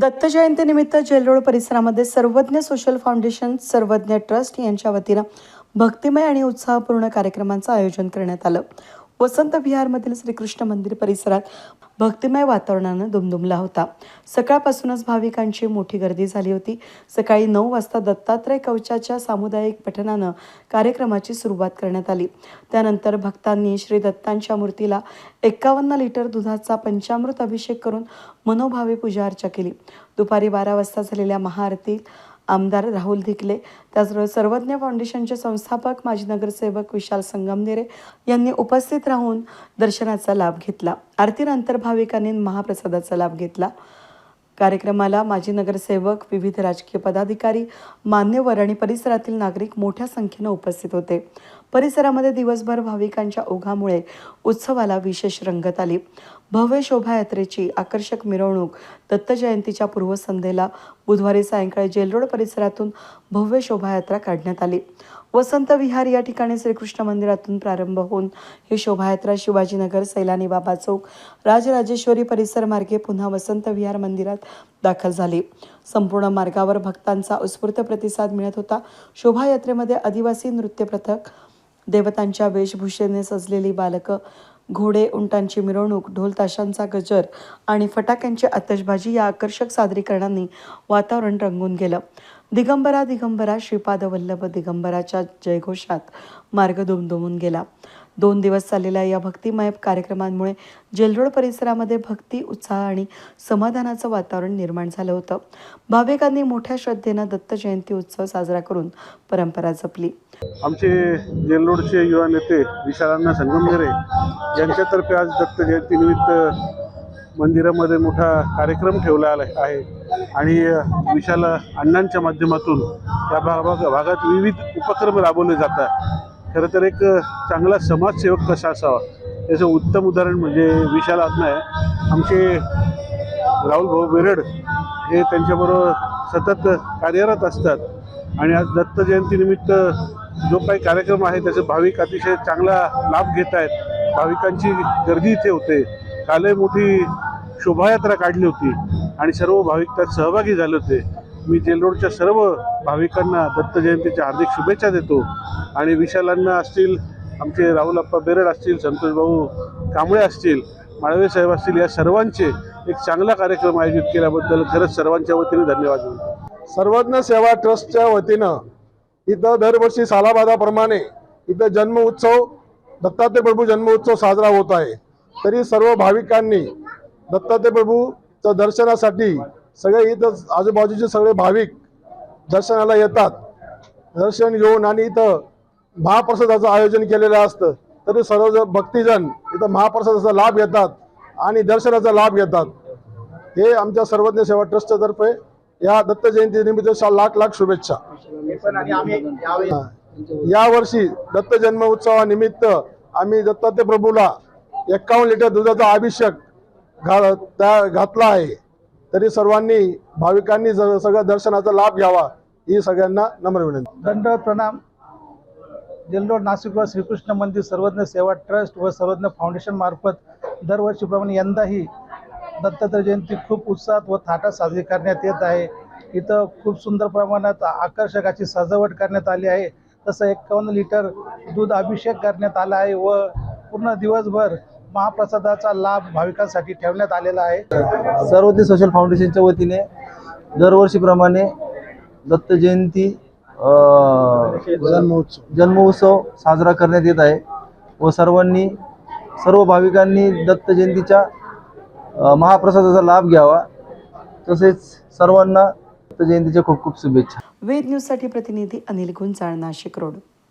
दत्त जयंतीनिमित्त जेलरोड परिसरामध्ये सर्वज्ञ सोशल फाउंडेशन सर्वज्ञ ट्रस्ट यांच्या वतीनं भक्तिमय आणि उत्साहपूर्ण कार्यक्रमांचं आयोजन करण्यात आलं. वसंत विहारमधील श्रीकृष्ण मंदिर परिसरात भक्तिमय वातावरणानं दुमदुमला होता. सकाळपासूनच भाविकांची मोठी गर्दी झाली होती. सकाळी नऊ वाजता दत्तात्रय कवचाच्या सामुदायिक पठणानं कार्यक्रमाची सुरुवात करण्यात आली. त्यानंतर भक्तांनी श्री दत्तांच्या मूर्तीला एक्कावन्न लिटर दुधाचा पंचामृत अभिषेक करून मनोभावे पूजा अर्चा केली. दुपारी बारा वाजता झालेल्या महाआरतीत आमदार राहुल धिकले त्याचबरोबर सर्वज्ञ फाउंडेशनचे संस्थापक माजी नगरसेवक विशाल संगमनेरे यांनी उपस्थित राहून दर्शनाचा लाभ घेतला. आरतीनंतर भाविकांनी महाप्रसादाचा लाभ घेतला. कार्यक्रमाला माजी नगरसेवक विविध राजकीय पदाधिकारी मान्यवर आणि परिसरातील नागरिक मोठ्या संख्येनं उपस्थित होते. परिसरामध्ये दिवसभर भाविकांच्या ओघामुळे उत्सवाला विशेष रंगत आली. भव्य शोभायात्रेची आकर्षक मिरवणूक दत्त जयंतीच्या पूर्वसंध्येला बुधवारी सायंकाळी जेलरोड परिसरातून भव्य शोभायात्रा काढण्यात आली. वसंत विहार या ठिकाणी श्रीकृष्ण मंदिरातून प्रारंभ होऊन ही शोभायात्रा शिवाजीनगर सैलानी बाबा चौक राजराजेश्वरी परिसर मार्गे पुन्हा वसंत विहार मंदिरात दाखल झाली. संपूर्ण मार्गावर भक्तांचा उत्स्फूर्त प्रतिसाद मिळत होता. शोभायात्रेमध्ये आदिवासी नृत्य पथक देवतांच्या वेशभूषेने सजलेली बालकं घोडे उंटांची मिरवणूक ढोलताशांचा गजर आणि फटाक्यांची आतषबाजी या आकर्षक सादरीकरणांनी वातावरण रंगून गेलं. दिगंबरा दिगंबरा श्रीपाद वल्लभ दिगंबराच्या जयघोषात मार्ग दुमदुमून गेला. दोन दिवस चाललेल्या या भक्तिमय कार्यक्रमांमुळे जेलरोड परिसरामध्ये भक्ती उत्साह आणि समाधानाचं वातावरण निर्माण झालं होतं. भाविकांनी मोठ्या श्रद्धेनं दत्त जयंती उत्सव साजरा करून परंपरा जपली. आमचे जेलरोडचे युवा नेते विशालांना संगमनेरे यांच्यातर्फे आज दत्त जयंतीनिमित्त मंदिरामध्ये मोठा कार्यक्रम ठेवला आला आहे. आणि विशाल अण्णांच्या माध्यमातून या भाग भागात विविध उपक्रम राबवले जातात. खरं तर एक चांगला समाजसेवक कसा असावा? याचं उत्तम उदाहरण म्हणजे विशाल आत्मा आहे आमचे राहुल भाऊ बेरड हे त्यांच्याबरोबर सतत कार्यरत असतात. आणि आज दत्त जयंतीनिमित्त जो काही कार्यक्रम आहे त्याचे भाविक अतिशय चांगला लाभ घेत आहेत. भाविकांची गर्दी इथे होते. कालही मोठी शोभायात्रा काढली होती. आणि सर्व भाविक त्यात सहभागी झाले होते. मी जेलरोडच्या सर्व भाविकांना दत्त जयंतीच्या हार्दिक शुभेच्छा देतो. आणि विशालांना असतील आमचे राहुल अप्पा बेरड असतील संतोष भाऊ कांबळे असतील माळवे साहेब असतील या सर्वांचे एक चांगला कार्यक्रम आयोजित केल्याबद्दल खरंच सर्वांच्या वतीने धन्यवाद सर्वज्ञ सेवा ट्रस्टच्या वतीनं इथं दरवर्षी सालाबादाप्रमाणे इथं जन्म उत्सव दत्तात्रय प्रभू जन्म उत्सव साजरा होत आहे. तरी सर्व भाविकांनी दत्तात्रय प्रभूचं दर्शनासाठी सगळे इथं आजूबाजूचे सगळे भाविक दर्शनाला येतात. दर्शन घेऊन आणि इथं महाप्रसादाचं आयोजन केलेलं असतं. तरी सर्व ज- भक्तिजन इथं महाप्रसादाचा लाभ घेतात आणि दर्शनाचा लाभ घेतात. हे आमच्या सर्वज्ञ सेवा ट्रस्टतर्फे तर्फे या दत्त जयंती निमित्त लाख लाख शुभेच्छा. हा. यावर्षी दत्त जन्म उत्सवानिमित्त आम्ही दत्तात्य प्रभूला एक्कावन्न लिटर दुधाचा अभिषेक घा त्या घातला आहे. तरी सर्वांनी भाविकांनी ज- सगळं दर्शनाचा लाभ घ्यावा ही सगळ्यांना नम्र विनंती. दंडवत प्रणाम. जेलरोड नाशिकवर श्रीकृष्ण मंदिर सर्वज्ञ सेवा ट्रस्ट व सर्वज्ञ फाउंडेशन मार्फत दरवर्षीप्रमाणे यंदाही दत्तात्रय जयंती खूप उत्साहात व थाटात साजरी करण्यात येत आहे. इथं खूप सुंदर प्रमाणात आकर्षकाची सजावट करण्यात आली आहे. तसं एक्कावन्न लिटर दूध अभिषेक करण्यात आला आहे व पूर्ण दिवसभर महाप्रसादाचा लाभ भाविकांसाठी ठेवण्यात आलेला आहे. सर्वज्ञ सोशल फाउंडेशनच्या वतीने दरवर्षीप्रमाणे दत्त जयंती अ, जन्मोत्सव. साजरा करण्यात येत आहे व सर्वांनी सर्व भाविकांनी दत्त जयंतीच्या महाप्रसादाचा लाभ घ्यावा. तसेच सर्वांना दत्त जयंतीच्या खूप खूप शुभेच्छा. वेद न्यूजसाठी प्रतिनिधी अनिल गुंजाळ नाशिक रोड.